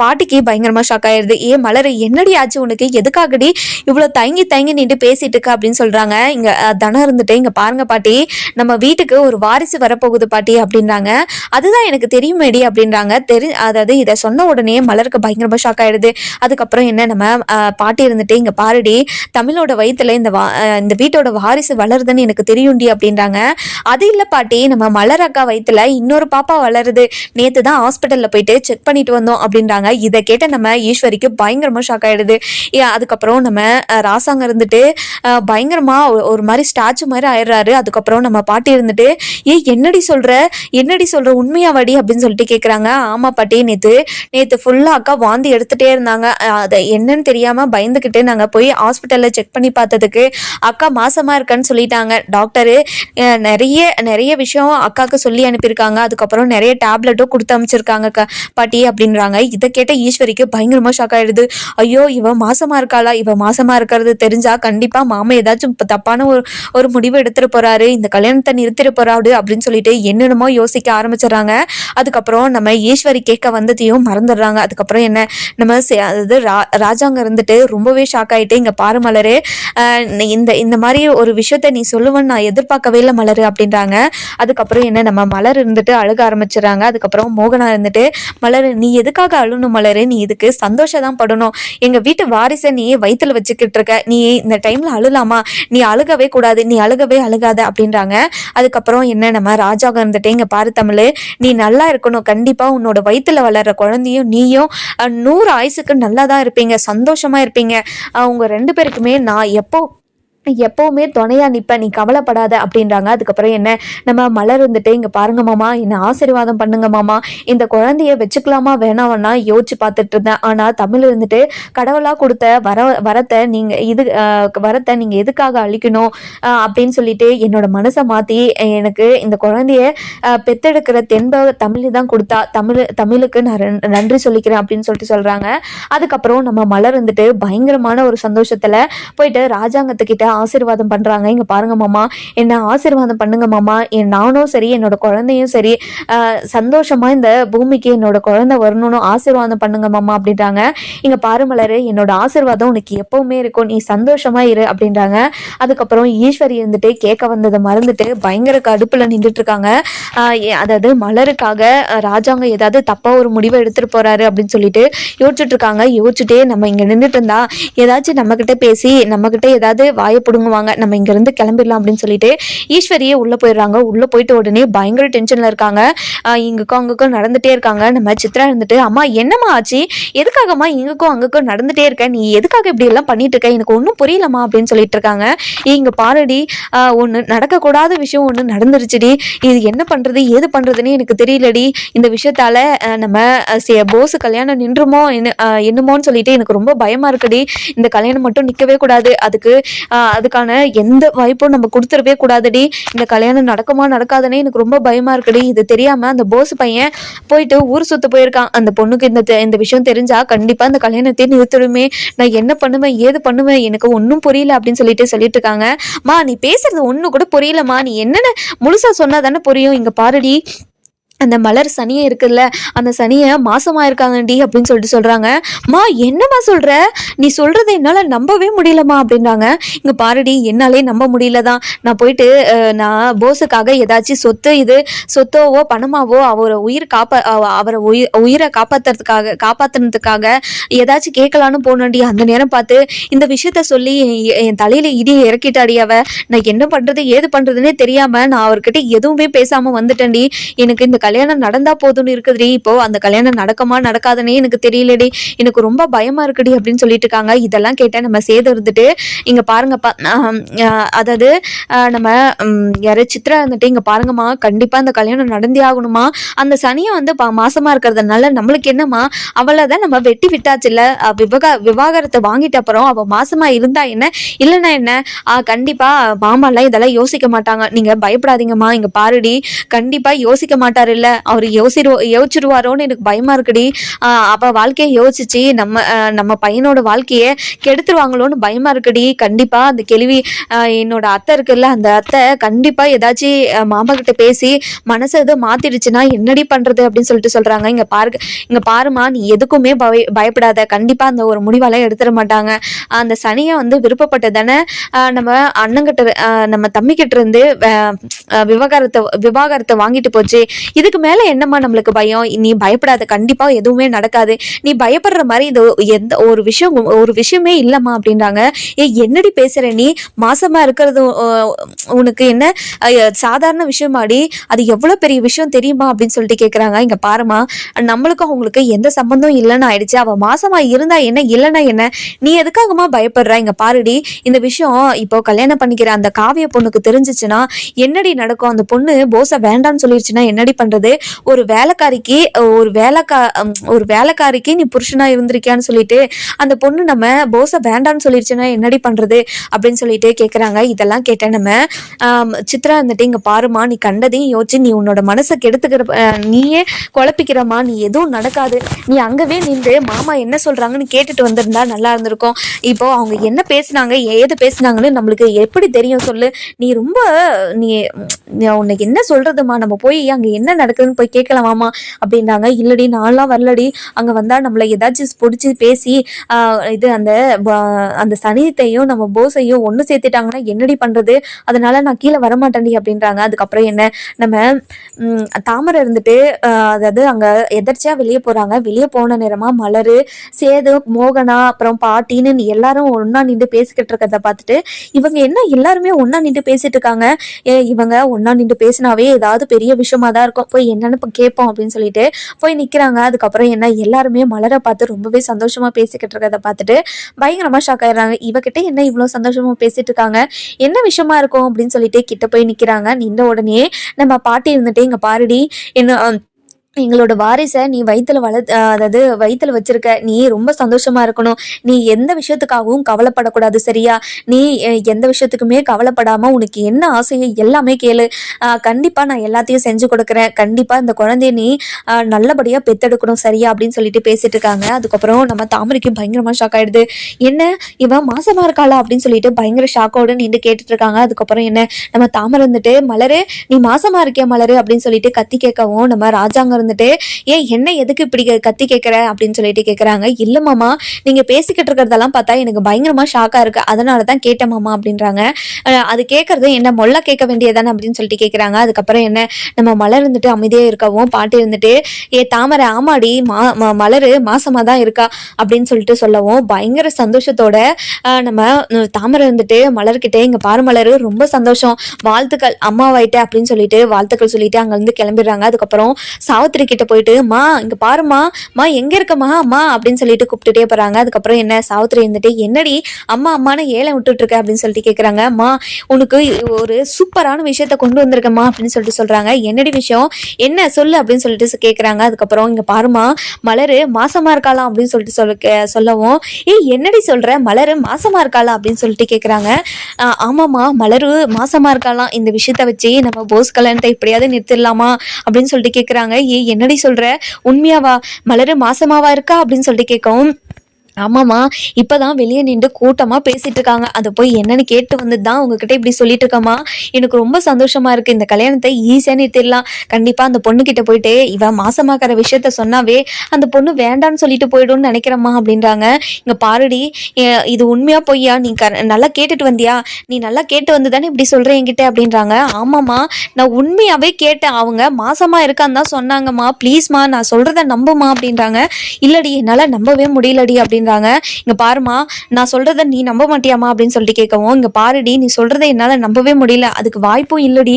பாட்டிக்கு பயங்கரமாக ஷாக் ஆயிடுது. ஏ மலர் என்னடி ஆச்சு உனக்கு? எதுக்காகடி இவ்வளோ தயங்கி தயங்கி நின்று பேசிட்டு இருக்க? அப்படின்னு சொல்கிறாங்க இங்கே தனம் இருந்துட்டு இங்கே பாருங்க பாட்டி. நம்ம வீட்டுக்கு ஒரு வாரிசு வரப்போகுது பாட்டி. அப்படின்றாங்க. அதுதான் எனக்கு தெரியுமேடி அப்படின்றாங்க. தெரி அதாவது இதை சொன்ன உடனே மலருக்கு பயங்கரமாக ஷாக் ஆகிடுது அதுக்கப்புறம் என்ன நம்ம பாட்டி இருந்துட்டு இங்கே பாருடி தமிழோட வயிற்றில் இந்த வா இந்த வீட்டோட வாரிசு வளருதுன்னு எனக்கு தெரியும்டி அப்படின்றாங்க. அது இல்லை பாட்டி நம்ம மலர் அக்கா வயிற்றுல இன்னொரு பாப்பா வளருது. நேற்று தான் ஹாஸ்பிட்டலில் போயிட்டு செக் பண்ணிட்டு வந்தோம் அப்படின்றாங்க. இதை கேட்ட நம்ம ஈஸ்வரிக்கு பயங்கரமாக ஷாக் ஆகிடுது அதுக்கப்புறம் நம்ம ராசாங்க இருந்துட்டு பயங்கரமாக ஒரு மாதிரி ஸ்டாச்சு மாதிரி ஆயிடுறாரு. அதுக்கப்புறம் நம்ம பாட்டி இருந்துட்டு ஏ என்னடி சொல்கிற என்னடி சொல்ற? உண்மையா வடி அப்படின்னு சொல்லிட்டு கேட்குறாங்க ஆமா பாட்டி நேத்து நேத்து ஃபுல்லா அக்கா வாந்தி எடுத்துட்டே இருந்தாங்க. அதை என்னன்னு தெரியாம பயந்துக்கிட்டு நாங்க போய் ஹாஸ்பிட்டல்ல செக் பண்ணி பார்த்ததுக்கு அக்கா மாசமா இருக்கன்னு சொல்லிட்டாங்க. டாக்டரு நிறைய நிறைய விஷயம் அக்காவுக்கு சொல்லி அனுப்பியிருக்காங்க. அதுக்கப்புறம் நிறைய டேப்லெட்டும் கொடுத்து அமைச்சிருக்காங்க க- பாட்டி அப்படின்றாங்க. இதை கேட்ட ஈஸ்வரிக்கு பயங்கரமா ஷாக் ஆயிடுது. ஐயோ இவ மாசமா இருக்காளா? இவ மாசமா இருக்கிறது தெரிஞ்சா கண்டிப்பா மாமா ஏதாச்சும் இப்போ தப்பான ஒரு ஒரு முடிவு எடுத்துட்டு போறாரு. இந்த கல்யாணத்தை நிறுத்திட்டு போறாரு அப்படின்னு சொல்லிட்டு என்னென்னமோ யோசிக்க ஆரம்பிச்சிடுறாங்க. அதுக்கப்புறம் நம்ம ஈஸ்வரி கேட்க வந்ததையும் மறந்துடுறாங்க. அதுக்கப்புறம் என்ன நம்ம சே- அதாவது ரா- ராஜாங்க இருந்துட்டு ரொம்பவே ஷாக் ஆகிட்டு இங்கே பாரு மலரு இந்த இந்த மாதிரி ஒரு விஷயத்த நீ சொல்லுவன்னு நான் எதிர்பார்க்கவே இல்லை மலரு அப்படின்றாங்க. அதுக்கப்புறம் என்ன நம்ம மலர் இருந்துட்டு அழுக ஆரம்பிச்சிடுறாங்க. அதுக்கப்புறம் மோகனா இருந்துட்டு மலர் நீ எதுக்காக அழுணும் மலரு? நீ இதுக்கு சந்தோஷம் தான் படணும். எங்கள் வீட்டு வாரிசை நீ வயிற்றுல வச்சுக்கிட்டு இருக்க. நீ இந்த டைமில் அழுலாமா நீ அழுகவே கூடாது. நீ அழுகவே அழுகாத அப்படின்றாங்க. அதுக்கப்புறம் என்ன நம்ம ராஜாக இருந்துட்டு இங்க பாரு தமிழ் நீ நல்லா இருக்கணும். கண்டிப்பா உன்னோட வயித்துல வளர்ற குழந்தையும் நீயும் நூறு ஆயுசுக்கு நல்லா தான் இருப்பீங்க சந்தோஷமா இருப்பீங்க. அவங்க ரெண்டு பேருக்குமே நான் எப்போ எப்போவுமே துணையா நிற்பேன் நீ கவலைப்படாத அப்படின்றாங்க. அதுக்கப்புறம் என்ன? நம்ம மலர் இருந்துட்டு இங்க பாருங்க மாமா என்ன ஆசீர்வாதம் பண்ணுங்க மாமா. இந்த குழந்தைய வச்சுக்கலாமா வேணாவன்னா யோசிச்சு பார்த்துட்டு இருந்தேன். ஆனா தமிழ் இருந்துட்டு கடவுளா கொடுத்த வர வரத்தை நீங்க இது வரத்தை நீங்க எதுக்காக அழிக்கணும்? அப்படின்னு சொல்லிட்டு என்னோட மனசை மாத்தி எனக்கு இந்த குழந்தைய பெத்தெடுக்கிற தென்ப தமிழ் தான் கொடுத்தா தமிழ் தமிழுக்கு நான் நன்றி சொல்லிக்கிறேன் அப்படின்னு சொல்லிட்டு சொல்றாங்க. அதுக்கப்புறம் நம்ம மலர் வந்துட்டு பயங்கரமான ஒரு சந்தோஷத்துல போயிட்டு ராஜாங்கத்துக்கிட்ட ஆசீர்வாதம் பண்ணுறாங்க இங்கே பாருங்க மாமா என்னை ஆசீர்வாதம் பண்ணுங்க மாமா. என் நானும் சரி என்னோட குழந்தையும் சரி சந்தோஷமாக இந்த பூமிக்கு என்னோட குழந்தை வரணும்னு ஆசீர்வாதம் பண்ணுங்க மாமா அப்படின்றாங்க. இங்கே பாரு மலர் என்னோட ஆசீர்வாதம் உனக்கு எப்போவுமே இருக்கும். நீ சந்தோஷமாக இரு அப்படின்றாங்க. அதுக்கப்புறம் ஈஸ்வரி இருந்துட்டு கேட்க வந்ததை மறந்துட்டு பயங்கர கடுப்பில் நின்றுட்டு இருக்காங்க. அதாவது மலருக்காக ராஜாங்க ஏதாவது தப்பாக ஒரு முடிவை எடுத்துகிட்டு போகிறாரு அப்படின்னு சொல்லிட்டு யோசிச்சுட்டு இருக்காங்க. யோசிச்சுட்டே நம்ம இங்கே நின்றுட்டு இருந்தா ஏதாச்சும் நம்மக்கிட்ட பேசி நம்மக்கிட்ட ஏதாவது வாயை பிடுங்குவாங்க. நம்ம இங்கேருந்து கிளம்பிடலாம் அப்படின்னு சொல்லிட்டு ஈஸ்வரியே உள்ளே போயிடுறாங்க. உள்ளே போயிட்டு உடனே பயங்கர டென்ஷனில் இருக்காங்க. இங்கக்கும் இங்குக்கும் அங்குக்கும் நடந்துகிட்டே இருக்காங்க. நம்ம சித்ரா இருந்துட்டு அம்மா என்னம்மா ஆச்சு? எதுக்காகம்மா இங்குக்கும் அங்குக்கும் நடந்துகிட்டே இருக்க? நீ எதுக்காக இப்படி எல்லாம் பண்ணிட்டு இருக்க? எனக்கு ஒன்றும் புரியலம்மா அப்படின்னு சொல்லிட்டு இருக்காங்க. இங்கே பாருடி ஒன்று நடக்கக்கூடாத விஷயம் ஒன்று நடந்துருச்சுடி. இது என்ன பண்ணுறது ஏது பண்ணுறதுன்னு எனக்கு தெரியலடி. இந்த விஷயத்தால் நம்ம போஸு கல்யாணம் நின்றுமோ? என்ன என்னமோன்னு சொல்லிட்டு எனக்கு ரொம்ப பயமாக இருக்குடி. இந்த கல்யாணம் மட்டும் நிற்கவே கூடாது. அதுக்கு அதுக்கான எந்த வாய்ப்பும் நம்ம கொடுத்துடவே கூடாதுடி. இந்த கல்யாணம் நடக்குமா நடக்காதுன்னே எனக்கு ரொம்ப பயமா இருக்குடி. இது தெரியாம அந்த போஸ் பையன் போயிட்டு ஊர் சுத்த போயிருக்கான். அந்த பொண்ணுக்கு இந்த இந்த விஷயம் தெரிஞ்சா கண்டிப்பா அந்த கல்யாணத்தை நிறுத்திடுமே. நான் என்ன பண்ணுவேன் ஏது பண்ணுவேன் எனக்கு ஒன்றும் புரியல அப்படின்னு சொல்லிட்டு சொல்லிட்டு இருக்காங்க. மா நீ பேசுறது ஒன்றும் கூட புரியலம்மா. நீ என்னென்ன முழுசா சொன்னா தானே புரியும். இங்க பாருடி. அந்த மலர் சனியை இருக்குல்ல அந்த சனியை மாசமாக இருக்காங்கடி அப்படின்னு சொல்லிட்டு சொல்கிறாங்க மா என்னம்மா சொல்கிற நீ சொல்கிறத என்னால் நம்பவே முடியலம்மா அப்படின்றாங்க. இங்கே பாருடி என்னாலே நம்ப முடியலதான். நான் போயிட்டு நான் போஸுக்காக ஏதாச்சும் சொத்து இது சொத்தோவோ பணமாவோ அவரை உயிர் காப்பா அவரை உயிர் உயிரை காப்பாத்துறதுக்காக காப்பாற்றுனதுக்காக ஏதாச்சும் கேட்கலான்னு போனேன்டி. அந்த நேரம் பார்த்து இந்த விஷயத்த சொல்லி என் தலையில் தலையில இறக்கிட்டாடி அவ. நான் என்ன பண்ணுறது ஏது பண்ணுறதுன்னே தெரியாமல் நான் அவர்கிட்ட எதுவுமே பேசாமல் வந்துட்டேன்டி. எனக்கு இந்த கல்யாணம் நடந்தா போதும்னு இருக்குதுடி. இப்போ அந்த கல்யாணம் நடக்குமா நடக்காதுன்னே எனக்கு தெரியலடி. எனக்கு ரொம்ப பயமா இருக்குடி அப்படின்னு சொல்லிட்டு இருக்காங்க. இதெல்லாம் கேட்டேன் நம்ம சேது இருந்துட்டு இங்க பாருங்கப்பா அதாவது ஆஹ் நம்ம யாரே சித்ரா இருந்துட்டு இங்க பாருங்கம்மா கண்டிப்பா அந்த கல்யாணம் நடந்தே ஆகணுமா அந்த சனியை வந்து மாசமா இருக்கிறதுனால நம்மளுக்கு என்னம்மா அவளை தான் நம்ம வெட்டி விட்டாச்சுல்ல. இல்ல விவகா விவாகரத்தை வாங்கிட்ட அப்புறம் அவ மாசமா இருந்தா என்ன? இல்லைன்னா என்ன? ஆஹ் கண்டிப்பா மாமாலாம் இதெல்லாம் யோசிக்க மாட்டாங்க. நீங்க பயப்படாதீங்கம்மா இங்க பாருடி. கண்டிப்பா யோசிக்க மாட்டாரு. இல்ல அவர் யோசிடுவோ யோசிச்சிருவாரோன்னு எனக்கு பயமா இருக்குடி. ஆஹ் அவ வாழ்க்கையை யோசிச்சு நம்ம நம்ம பையனோட வாழ்க்கையை கெடுத்துருவாங்களோன்னு பயமா இருக்குடி. கண்டிப்பா அந்த கேள்வி என்னோட அத்தை இருக்குல்ல அந்த அத்தை கண்டிப்பா ஏதாச்சும் மாமா கிட்ட பேசி மனசை எதுவும் மாத்திடுச்சுன்னா என்னடி பண்றது அப்படின்னு சொல்லிட்டு சொல்றாங்க. இங்க பாருங்க இங்க பாருமா நீ எதுக்குமே பய பயப்படாத. கண்டிப்பா அந்த ஒரு முடிவெல்லாம் எடுத்துட மாட்டாங்க. அந்த சனியை வந்து விருப்பப்பட்டு தானே நம்ம அண்ணங்கிட்ட ஆஹ் நம்ம தம்பிக்கிட்ட இருந்து விவகாரத்தை விவாகரத்தை விவாகரத்தை வாங்கிட்டு போச்சு. இதுக்கு மேல என்னம்மா நம்மளுக்கு பயம்? நீ பயப்படாத கண்டிப்பா எதுவுமே நடக்காது. நீ பயப்படுற மாதிரி இது எந்த ஒரு விஷயம் ஒரு விஷயமே இல்லம்மா அப்படின்றாங்க. ஏ என்னடி பேசுற நீ? மாசமா இருக்கிறது உனக்கு என்ன? சாதாரண விஷயமாடி. அது எவ்வளவு பெரிய விஷயம் தெரியுமா அப்படின்னு சொல்லிட்டு கேக்குறாங்க. இங்க பாருமா நம்மளுக்கும் அவங்களுக்கு எந்த சம்பந்தம் இல்லைன்னு ஆயிடுச்சு. அவ மாசமா இருந்தா என்ன இல்லைன்னா என்ன? நீ எதுக்காகமா பயப்படுற? இங்க பாருடி இந்த விஷயம் இப்போ கல்யாணம் பண்ணிக்கிற அந்த காவிய பொண்ணுக்கு தெரிஞ்சிச்சுன்னா என்னடி நடக்கும்? அந்த பொண்ணு போச வேண்டாம்னு சொல்லிருச்சுன்னா என்னடி பண்றது ஒரு வேலைக்காரிக்கு ஒரு வேலைக்கா ஒரு வேலைக்காரிக்கு நீ புருஷனா இருந்திருக்கியான்னு சொல்லிட்டு அந்த பொண்ணு நம்ம போஸை வேண்டாம்னு சொல்லிடுச்சுன்னா என்னடி பண்றது அப்படின்னு சொல்லிட்டு கேட்குறாங்க இதெல்லாம் கேட்டேன் நம்ம சித்ரா இருந்துட்டு இங்க பாருமா நீ கண்டதையும் யோசிச்சு நீ உன்னோட மனசை கெடுத்துக்கிற நீயே குழப்பிக்கிறமா நீ எதுவும் நடக்காது. நீ அங்கவே நின்று மாமா என்ன சொல்றாங்கன்னு கேட்டுட்டு வந்திருந்தா நல்லா இருந்திருக்கும். இப்போ அவங்க என்ன பேசுனாங்க ஏது பேசுனாங்கன்னு நம்மளுக்கு எப்படி தெரியும் சொல்லு. நீ ரொம்ப நீ உன்னைக்கு என்ன சொல்றதுமா நம்ம போய் அங்க என்ன நடக்குதுன்னு போய் கேட்கலாமாமா அப்படின்றாங்க. இல்லடி நான்லாம் வரலடி. அங்கே வந்தால் நம்மளை ஏதாச்சும் பிடிச்சி பேசி இது அந்த அந்த சனித்தையும் நம்ம போஸையும் ஒன்று சேர்த்துட்டாங்கன்னா என்னடி பண்ணுறது அதனால நான் கீழே வரமாட்டேன்டி அப்படின்றாங்க. அதுக்கப்புறம் என்ன? நம்ம தாமரை இருந்துட்டு அதாவது அங்கே எதர்ச்சியாக வெளியே போகிறாங்க வெளியே போன நேரமாக மலர் சேது மோகனா அப்புறம் பாட்டின்னு எல்லாரும் ஒன்றா நின்று பேசிக்கிட்டு இருக்கிறத பார்த்துட்டு இவங்க என்ன எல்லாருமே ஒன்றா நின்று பேசிட்டு இருக்காங்க? ஏ இவங்க ஒன்றா நின்று பேசினாவே ஏதாவது பெரிய விஷயமா தான் இருக்கும். போய் என்னன்னு கேட்போம் அப்படின்னு சொல்லிட்டு போய் நிற்கிறாங்க அதுக்கப்புறம் என்ன எல்லாருமே மலரை பார்த்து ரொம்பவே சந்தோஷமா பேசிக்கிட்டு இருக்கிறத பார்த்துட்டு பயங்கரமா ஷாக் ஆயிடுறாங்க. இவகிட்ட என்ன இவ்வளோ சந்தோஷமா பேசிட்டு இருக்காங்க? என்ன விஷயமா இருக்கும் அப்படின்னு சொல்லிட்டு கிட்ட போய் நிற்கிறாங்க நின்ற உடனே நம்ம பாட்டி இருந்துட்டு இங்கே பாருடி என்ன எங்களோட வாரிசை நீ வயிற்றுல வள அதாவது வயிற்றுல வச்சிருக்க. நீ ரொம்ப சந்தோஷமா இருக்கணும். நீ எந்த விஷயத்துக்காகவும் கவலைப்படக்கூடாது சரியா? நீ எந்த விஷயத்துக்குமே கவலைப்படாம உனக்கு என்ன ஆசையோ எல்லாமே கேளு. கண்டிப்பா நான் எல்லாத்தையும் செஞ்சு கொடுக்குறேன். கண்டிப்பா இந்த குழந்தைய நீ நல்லபடியா பெத்தெடுக்கணும் சரியா? அப்படின்னு சொல்லிட்டு பேசிட்டு இருக்காங்க. அதுக்கப்புறம் நம்ம தாமரைக்கு பயங்கரமா ஷாக் ஆயிடுது. என்ன? இவன் மாசமா இருக்காளா? அப்படின்னு சொல்லிட்டு பயங்கர ஷாக்கோட நின்று கேட்டுட்டு இருக்காங்க. அதுக்கப்புறம் என்ன? நம்ம தாமரை வந்துட்டு மலரு நீ மாசமா இருக்கியா மலரு? அப்படின்னு சொல்லிட்டு கத்தி கேட்கவும் நம்ம ராஜாங்க வந்துட்டு ஏன் என்ன எதுக்கு இப்படி கத்தி கேட்குற அப்படின்னு சொல்லிட்டு கேட்குறாங்க இல்லை மாமா நீங்கள் பேசிக்கிட்டு இருக்கிறதெல்லாம் பார்த்தா எனக்கு பயங்கரமாக ஷாக்காக இருக்கு. அதனால தான் கேட்டேன் மாமா அப்படின்றாங்க. அது கேட்கறது என்ன மொல்ல கேட்க வேண்டியதானே அப்படின்னு சொல்லிட்டு கேட்குறாங்க அதுக்கப்புறம் என்ன நம்ம மலர் இருந்துட்டு அமைதியாக இருக்கவும் பாட்டு இருந்துட்டு ஏ தாமரை ஆமாடி மா மலர் மாசமாக தான் இருக்கா? அப்படின்னு சொல்லிட்டு சொல்லவும் பயங்கர சந்தோஷத்தோட நம்ம தாமரை இருந்துட்டு மலர்கிட்டே இங்கே பாரு மலர் ரொம்ப சந்தோஷம். வாழ்த்துக்கள் அம்மாவாயிட்ட அப்படின்னு சொல்லிட்டு வாழ்த்துக்கள் சொல்லிட்டு அங்கேருந்து கிளம்பிடுறாங்க. அதுக்கப்புறம் சாவுத் சாவித்திரி கிட்ட போயிட்டு மா இங்க பாருமா மா எங்க இருக்கம்மா அம்மா அப்படின்னு சொல்லிட்டு கூப்பிட்டுட்டே போறாங்க. அதுக்கப்புறம் என்ன சாவித்திரி இருந்துட்டு என்னடி அம்மா அம்மானு ஏழை விட்டுட்டு இருக்க அப்படின்னு சொல்லிட்டு கேக்குறாங்க. அம்மா உனக்கு ஒரு சூப்பரான விஷயத்த கொண்டு வந்திருக்கம்மா அப்படின்னு சொல்லிட்டு சொல்றாங்க. என்னடி விஷயம்? என்ன? சொல்லு அப்படின்னு சொல்லிட்டு கேக்குறாங்க. அதுக்கப்புறம் இங்க பாருமா மலர் மாசமா இருக்காளாம் அப்படின்னு சொல்லிட்டு சொல்ல கே- சொல்லவும் ஏய் என்னடி சொல்ற? மலர் மாசமா இருக்காளா? அப்படின்னு சொல்லிட்டு கேக்குறாங்க. ஆமாம்மா மலரு மாசமா இருக்காளாம். இந்த விஷயத்த வச்சு நம்ம போஸ் கல்யாணத்தை எப்படியாவது நிறுத்திடலாமா? அப்படின்னு சொல்லிட்டு கேக்குறாங்க. ஏய் என்னடி சொல்ற? உண்மையாவா? மலரு மாசமாவா இருக்கா? அப்படின்னு சொல்லிட்டு கேட்கவும் ஆமாம்மா இப்பதான் வெளியே நின்று கூட்டமாக பேசிட்டு இருக்காங்க அதை போய் என்னன்னு கேட்டு வந்து தான் உங்ககிட்ட இப்படி சொல்லிட்டு இருக்கம்மா எனக்கு ரொம்ப சந்தோஷமா இருக்கு. இந்த கல்யாணத்தை ஈஸியாக நிறுத்திடலாம். கண்டிப்பாக அந்த பொண்ணு கிட்ட போயிட்டு இவன் மாசமாக்கிற விஷயத்த சொன்னாவே அந்த பொண்ணு வேண்டான்னு சொல்லிட்டு போயிடும்னு நினைக்கிறம்மா அப்படின்றாங்க. இங்க பாருடி இது உண்மையா பொய்யா? நீ க நல்லா கேட்டுட்டு வந்தியா? நீ நல்லா கேட்டு வந்து தானே இப்படி சொல்ற என்கிட்ட? அப்படின்றாங்க. ஆமாம்மா நான் உண்மையாவே கேட்டேன். அவங்க மாசமா இருக்கான்னு தான் சொன்னாங்கம்மா. ப்ளீஸ்மா நான் சொல்றத நம்புமா அப்படின்றாங்க. இல்லடி என்னால் நம்பவே முடியலடி அப்படின்னு அப்படின்றாங்க இங்க பாருமா நான் சொல்றத நீ நம்ப மாட்டியாமா அப்படின்னு சொல்லிட்டு கேட்கவும் இங்க பாருடி நீ சொல்கிறத என்னால நம்பவே முடியல. அதுக்கு வாய்ப்பும் இல்லடி.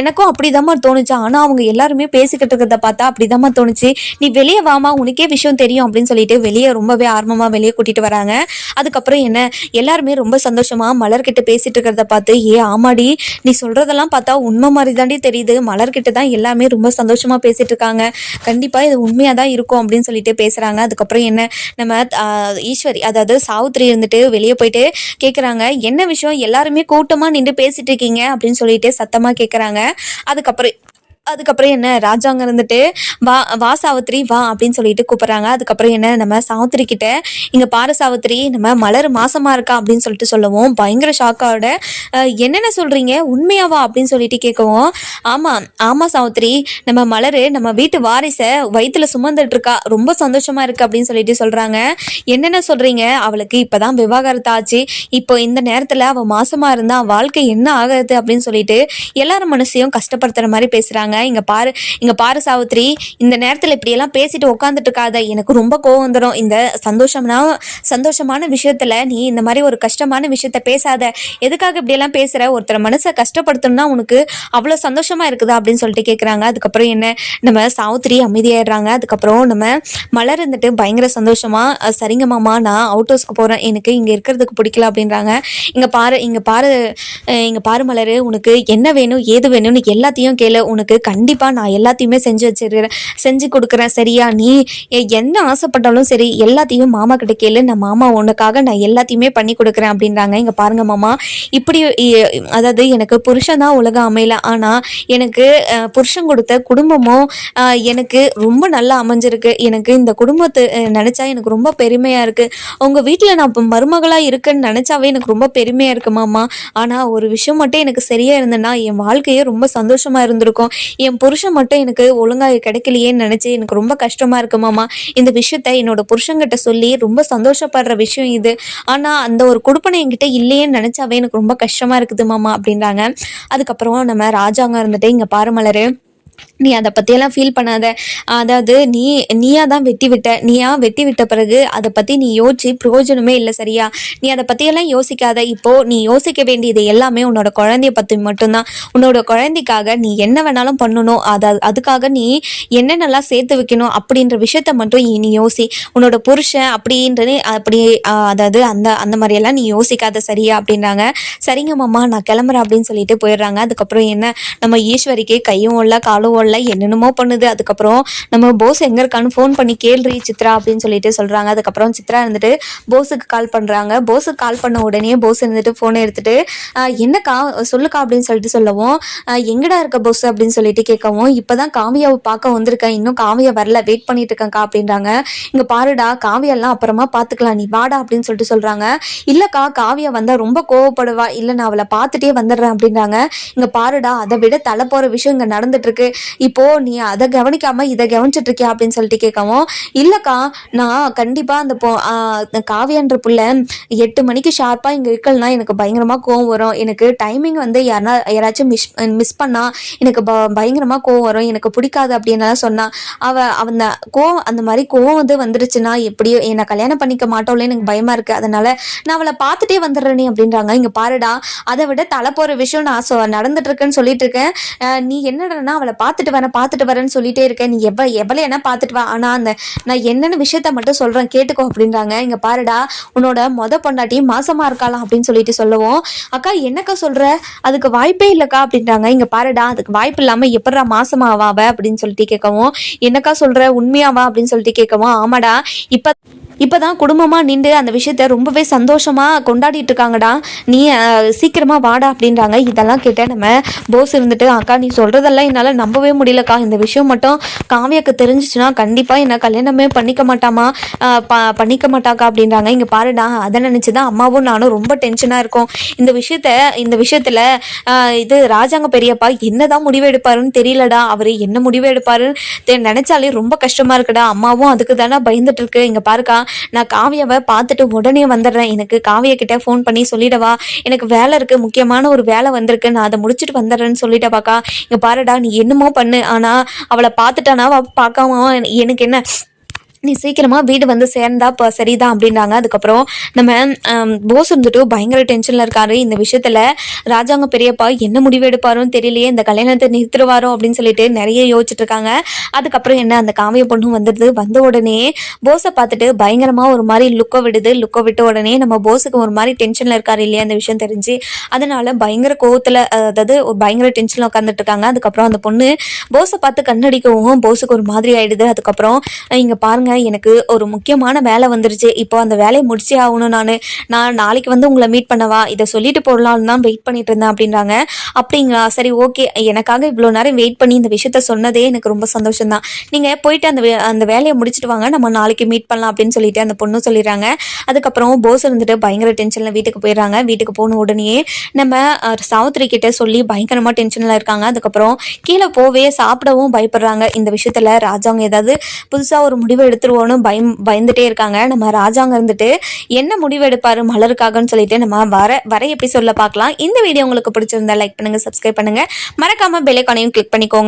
எனக்கும் அப்படிதாம்மா தோணுச்சு. ஆனா அவங்க எல்லாருமே பேசிக்கிட்டு இருக்கிறத பார்த்தா அப்படிதாம்மா தோணுச்சு. நீ வெளியே வாமா உனக்கே விஷயம் தெரியும் அப்படின்னு சொல்லிட்டு வெளியே ரொம்பவே ஆர்வமா வெளியே கூட்டிட்டு வராங்க. அதுக்கப்புறம் என்ன? எல்லாருமே ரொம்ப சந்தோஷமா மலர்கிட்ட பேசிட்டு இருக்கிறத பார்த்து ஏ ஆமாடி நீ சொல்றதெல்லாம் பார்த்தா உண்மை மாதிரி தாண்டி தெரியுது. மலர்கிட்ட தான் எல்லாமே ரொம்ப சந்தோஷமா பேசிட்டு இருக்காங்க. கண்டிப்பா இது உண்மையா தான் இருக்கும் அப்படின்னு சொல்லிட்டு பேசுறாங்க. அதுக்கப்புறம் என்ன? நம்ம ஈஸ்வரி அதாவது சாவுத்திரி இருந்துட்டு வெளியே போயிட்டு கேட்குறாங்க என்ன விஷயம்? எல்லாருமே கூட்டமாக நின்று பேசிட்டு இருக்கீங்க? அப்படின்னு சொல்லிட்டு சத்தமாக கேட்குறாங்க அதுக்கப்புறம் அதுக்கப்புறம் என்ன ராஜாங்க இருந்துட்டு வா வா சாவித்திரி வா அப்படின்னு சொல்லிட்டு கூப்பிட்றாங்க. அதுக்கப்புறம் என்ன நம்ம சாவித்திரி கிட்ட இங்க பாரு சாவித்திரி நம்ம மலர் மாசமா இருக்கா? அப்படின்னு சொல்லிட்டு சொல்லவும். பயங்கர ஷாக்காவோட என்னென்ன சொல்றீங்க? உண்மையாவா? அப்படின்னு சொல்லிட்டு கேட்கவும் ஆமா ஆமா சாவித்திரி நம்ம மலர் நம்ம வீட்டு வாரிசை வயிற்றில் சுமந்துட்டு இருக்கா ரொம்ப சந்தோஷமா இருக்கு அப்படின்னு சொல்லிட்டு சொல்றாங்க. என்னென்ன சொல்றீங்க? அவளுக்கு இப்பதான் விவாகரத்து ஆச்சு. இப்போ இந்த நேரத்துல அவ மாசமா இருந்தா வாழ்க்கை என்ன ஆகுது? அப்படின்னு சொல்லிட்டு எல்லாரும் மனசையும் கஷ்டப்படுத்துற மாதிரி பேசுறாங்க. இங்க பாரு இங்க பாரு சாவித்ரி இந்த நேரத்துல இப்படி எல்லாம் பேசிட்டு உட்காந்துட்டு இருக்காத எனக்கு ரொம்ப கோவம் வந்துடும் இந்த சந்தோஷம்னா சந்தோஷமான விஷயத்துல நீ இந்த மாதிரி ஒரு கஷ்டமான விஷயத்த பேசாத. எதுக்காக இப்படி எல்லாம் பேசுற? ஒருத்தர் மனசை கஷ்டப்படுத்தணும்னா உனக்கு அவ்வளவு சந்தோஷமா இருக்குதா அப்படின்னு சொல்லிட்டு கேக்குறாங்க. அதுக்கப்புறம் என்ன? நம்ம சாவித்திரி அமைதியாயிடுறாங்க. அதுக்கப்புறம் நம்ம மலர் இருந்துட்டு பயங்கர சந்தோஷமா சரிங்க மாமா நான் அவுட் ஹவுஸ்க்கு போறேன். எனக்கு இங்க இருக்கிறதுக்கு பிடிக்கல அப்படின்றாங்க. இங்க பாரு இங்க பாரு இங்கே இங்க பாரு மலரு உனக்கு என்ன வேணும் ஏது வேணும்னு எல்லாத்தையும் கேளு. உனக்கு கண்டிப்பாக நான் எல்லாத்தையுமே செஞ்சு வச்சிருக்கிறேன் செஞ்சு கொடுக்குறேன் சரியா? நீ என்ன ஆசைப்பட்டாலும் சரி எல்லாத்தையும் மாமா கிட்ட கேளு. நான் மாமா உனக்காக நான் எல்லாத்தையுமே பண்ணி கொடுக்குறேன் அப்படின்றாங்க. இங்கே பாருங்க மாமா. இப்படி அதாவது எனக்கு புருஷன் தான் உலகம் அமையல. ஆனால் எனக்கு புருஷன் கொடுத்த குடும்பமும் எனக்கு ரொம்ப நல்லா அமைஞ்சிருக்கு. எனக்கு இந்த குடும்பத்தை நினச்சா எனக்கு ரொம்ப பெருமையாக இருக்குது உங்கள் வீட்டில் நான் இப்போ மருமகளாக இருக்கேன்னு நினச்சாவே எனக்கு ரொம்ப பெருமையாக இருக்கு மாமா. ஆனால் ஒரு விஷயம் மட்டும் எனக்கு சரியாக இருந்தேன்னா என் வாழ்க்கையே ரொம்ப சந்தோஷமாக இருந்திருக்கும். என் புருஷன் மட்டும் எனக்கு ஒழுங்காக கிடைக்கலையேன்னு நினச்சி எனக்கு ரொம்ப கஷ்டமாக இருக்கு மாமா. இந்த விஷயத்த என்னோட புருஷங்கிட்ட சொல்லி ரொம்ப சந்தோஷப்படுற விஷயம் இது. ஆனால் அந்த ஒரு கொடுப்பனை என்கிட்ட இல்லையேன்னு நினச்சாவே எனக்கு ரொம்ப கஷ்டமாக இருக்குது மாமா அப்படின்றாங்க. அதுக்கப்புறம் நம்ம ராஜாங்க இருந்துட்டு இங்கே பாருமலர் நீ அதை பற்றியெல்லாம் ஃபீல் பண்ணாத. அதாவது நீ நீயா தான் வெட்டி விட்ட. நீயா வெட்டி விட்ட பிறகு அதை பற்றி நீ யோசிச்சு பிரயோஜனமே இல்லை சரியா? நீ அதை பற்றியெல்லாம் யோசிக்காத. இப்போ நீ யோசிக்க வேண்டியது எல்லாமே உன்னோட குழந்தைய பற்றி மட்டும்தான். உன்னோட குழந்தைக்காக நீ என்ன வேணாலும் பண்ணணும். அதை அதுக்காக நீ என்னென்னலாம் சேர்த்து வைக்கணும் அப்படின்ற விஷயத்த மட்டும் நீ- நீ யோசி. உன்னோட புருஷன் அப்படின்றது அப்படி அதாவது அந்த அந்த மாதிரியெல்லாம் நீ யோசிக்காத சரியா? அப்படின்றாங்க சரிங்க மாமா நான் கிளம்புறேன் அப்படின்னு சொல்லிட்டு போயிடுறாங்க. அதுக்கப்புறம் என்ன? நம்ம ஈஸ்வரிக்கு கையும் உள்ள காலும் ஓடல என்னென்னமோ பண்ணுது. அதுக்கப்புறம் நம்ம போஸ் எங்கே இருக்கான்னு ஃபோன் பண்ணி கேள்றி சித்ரா அப்படின்னு சொல்லிட்டு சொல்கிறாங்க அதுக்கப்புறம் சித்ரா இருந்துட்டு போஸுக்கு கால் பண்ணுறாங்க போஸுக்கு கால் பண்ண உடனே போஸ் இருந்துட்டு ஃபோனை எடுத்துட்டு என்னக்கா சொல்லுக்கா அப்படின்னு சொல்லிட்டு சொல்லவும் எங்கடா இருக்க போஸ் அப்படின்னு சொல்லிட்டு கேட்கவும் இப்போ தான் காவியாவை பார்க்க வந்திருக்கேன். இன்னும் காவியா வரல. வெயிட் பண்ணிட்டு இருக்கேன்க்கா அப்படின்றாங்க. இங்கே பாருடா காவியெல்லாம் அப்புறமா பார்த்துக்கலாம். நீ வாடா அப்படின்னு சொல்லிட்டு சொல்கிறாங்க இல்லைக்கா காவியா வந்தால் ரொம்ப கோவப்படுவா. இல்லை நான் அவளை பார்த்துட்டே வந்துடுறேன் அப்படின்றாங்க. இங்கே பாருடா அதை விட தலை போகிற விஷயம் இங்கே நடந்துட்டு இருக்கு. இப்போ நீ அதை கவனிக்காம இதை கவனிச்சிட்டு இருக்கியா அப்படின்னு சொல்லிட்டு கேட்கவும் இல்லக்கா நான் கண்டிப்பா அந்த போ காவியன்ற அந்த காவியான்ற புள்ள எட்டு மணிக்கு ஷார்ப்பா இங்க இருக்கலனா எனக்கு பயங்கரமா கோவம் வரும். எனக்கு டைமிங் வந்து யாரா யாராச்சும் மிஸ் மிஸ் பண்ணா எனக்கு ப- பயங்கரமா கோவம் வரும். எனக்கு பிடிக்காது அப்படின்னு சொன்னா அவ அந்த கோவம் அந்த மாதிரி கோவம் வந்து வந்துருச்சுன்னா எப்படியோ என்னை கல்யாணம் பண்ணிக்க மாட்டோம்ல எனக்கு பயமா இருக்கு. அதனால நான் அவளை பார்த்துட்டே வந்துடுறேனே அப்படின்றாங்க. இங்க பாருடா அதை விட தலை போற விஷயம் நான் சொ- நடந்துட்டு இருக்கேன்னு சொல்லிட்டு இருக்கேன் நீ என்னடனா அவளை பார்த்துட்டு வரேன் பார்த்துட்டு வரேன்னு சொல்லிட்டே இருக்கேன். நீ எவ்வளோ எவ்வளோ என்ன பார்த்துட்டு வா. ஆனால் அந்த நான் என்னென்ன விஷயத்த மட்டும் சொல்கிறேன் கேட்டுக்கோ அப்படின்றாங்க. இங்கே பாருடா உன்னோட மொத பொண்டாட்டி மாசமா இருக்காளாம் அப்படின்னு சொல்லிட்டு சொல்லுவோம். அக்கா என்னக்கா சொல்கிற அதுக்கு வாய்ப்பே இல்லைக்கா அப்படின்றாங்க. இங்கே பாருடா அதுக்கு வாய்ப்பு இல்லாமல் எப்படா மாசமாவா அவ அப்படின்னு சொல்லிட்டு கேட்கவும் என்னக்கா சொல்கிற உண்மையாவா அப்படின்னு சொல்லிட்டு கேட்கவும் ஆமாடா இப்போ இப்போ தான் குடும்பமாக நின்று அந்த விஷயத்த ரொம்பவே சந்தோஷமாக கொண்டாடிட்டு இருக்காங்கடா. நீ சீக்கிரமாக வாடா அப்படின்றாங்க. இதெல்லாம் கேட்ட நம்ம போஸ் இருந்துட்டு அக்கா நீ சொல்கிறதெல்லாம் என்னால் நம்பவே முடியலக்கா. இந்த விஷயம் மட்டும் காவியாக்கு தெரிஞ்சிச்சுன்னா கண்டிப்பாக என்னை கல்யாணமே பண்ணிக்க மாட்டாமா? ப பண்ணிக்க மாட்டாக்கா? அப்படின்றாங்க. இங்கே பாருடா அதை நினச்சி தான் அம்மாவும் நானும் ரொம்ப டென்ஷனாக இருக்கோம். இந்த விஷயத்த இந்த விஷயத்தில் இது ராஜாங்க பெரியப்பா என்னதான் முடிவு எடுப்பாருன்னு தெரியலடா. அவர் என்ன முடிவு எடுப்பாருன்னு நினச்சாலே ரொம்ப கஷ்டமாக இருக்குடா. அம்மாவும் அதுக்கு தானே பயந்துட்டு இருக்கு. இங்கே பாருக்கா நான் காவியாவை பார்த்துட்டு உடனே வந்துடுறேன். எனக்கு காவியா கிட்ட ஃபோன் பண்ணி சொல்லிடவா. எனக்கு வேலை இருக்கு முக்கியமான ஒரு வேலை வந்திருக்கு. நான் அதை முடிச்சுட்டு வந்துடுறேன்னு சொல்லிட்டவாக்கா இங்க பாருடா நீ என்னமோ பண்ணு. ஆனா அவளை பார்த்துட்டானா பார்க்காம எனக்கு என்ன நீ சீக்கிரமாக வீடு வந்து சேர்ந்தா இப்போ சரிதான் அப்படின்னாங்க. அதுக்கப்புறம் நம்ம போஸ் இருந்துட்டு பயங்கர டென்ஷனில் இருக்காரு. இந்த விஷயத்தில் ராஜாங்க பெரியப்பா என்ன முடிவு எடுப்பாரோன்னு தெரியலையே. இந்த கல்யாணத்தை நிறுத்துருவாரோ அப்படின்னு சொல்லிட்டு நிறைய யோசிச்சுட்டு இருக்காங்க. அதுக்கப்புறம் என்ன அந்த காவிய பொண்ணு வந்துடுது. வந்த உடனே போஸை பார்த்துட்டு பயங்கரமாக ஒரு மாதிரி லுக்கை விடுது. லுக்கை விட்ட உடனே நம்ம போஸுக்கு ஒரு மாதிரி டென்ஷனில் இருக்காரு இல்லையா அந்த விஷயம் தெரிஞ்சு. அதனால பயங்கர கோவத்தில் அதாவது ஒரு பயங்கர டென்ஷனில் உட்காந்துட்டு இருக்காங்க. அதுக்கப்புறம் அந்த பொண்ணு போஸை பார்த்து கண்ணடிக்கவும் போஸுக்கு ஒரு மாதிரி ஆயிடுது. அதுக்கப்புறம் இங்கே பாருங்க எனக்கு ஒரு முக்கியமான வேலை வந்துருச்சு. இப்போ அந்த வேலையை முடிச்சே ஆகணும் நான். நான் நாளைக்கு வந்து உங்களை மீட் பண்ணவா? இதை சொல்லிட்டு போடலாம்னு தான் வெயிட் பண்ணிட்டு இருந்தேன் அப்படின்றாங்க. அப்படிங்களா? சரி ஓகே எனக்காக இவ்வளோ நேரம் வெயிட் பண்ணி இந்த விஷயத்த சொன்னதே எனக்கு ரொம்ப சந்தோஷம் தான் நீங்கள் போயிட்டு அந்த வே- அந்த வேலையை முடிச்சுட்டு வாங்க. நம்ம நாளைக்கு மீட் பண்ணலாம் அப்படின்னு சொல்லிட்டு அந்த பொண்ணு சொல்லிடுறாங்க. அதுக்கப்புறம் போஸ் இருந்துட்டு பயங்கர டென்ஷனில் வீட்டுக்கு போயிடுறாங்க. வீட்டுக்கு போன உடனே நம்ம அஹ், கிட்ட சொல்லி பயங்கரமாக டென்ஷனில் இருக்காங்க. அதுக்கப்புறம் கீழே போவே சாப்பிடவும் பயப்படுறாங்க. இந்த விஷயத்தில் ராஜாங்க ஏதாவது புதுசாக ஒரு முடிவு எடுத்துருவோன்னு பயம் பயந்துட்டே இருக்காங்க. நம்ம ராஜாங்க இருந்துட்டு என்ன முடிவு எடுப்பாரு மலருக்காகன்னு சொல்லிட்டு நம்ம வர வர சொல்ல பார்க்கலாம். இந்த வீடியோ உங்களுக்கு பிடிச்சிருந்தா லைக் பண்ணுங்க சப்ஸ்கிரைப் பண்ணுங்க. மறக்காம பெலைக்கானையும் கிளிக் பண்ணிக்கோங்க.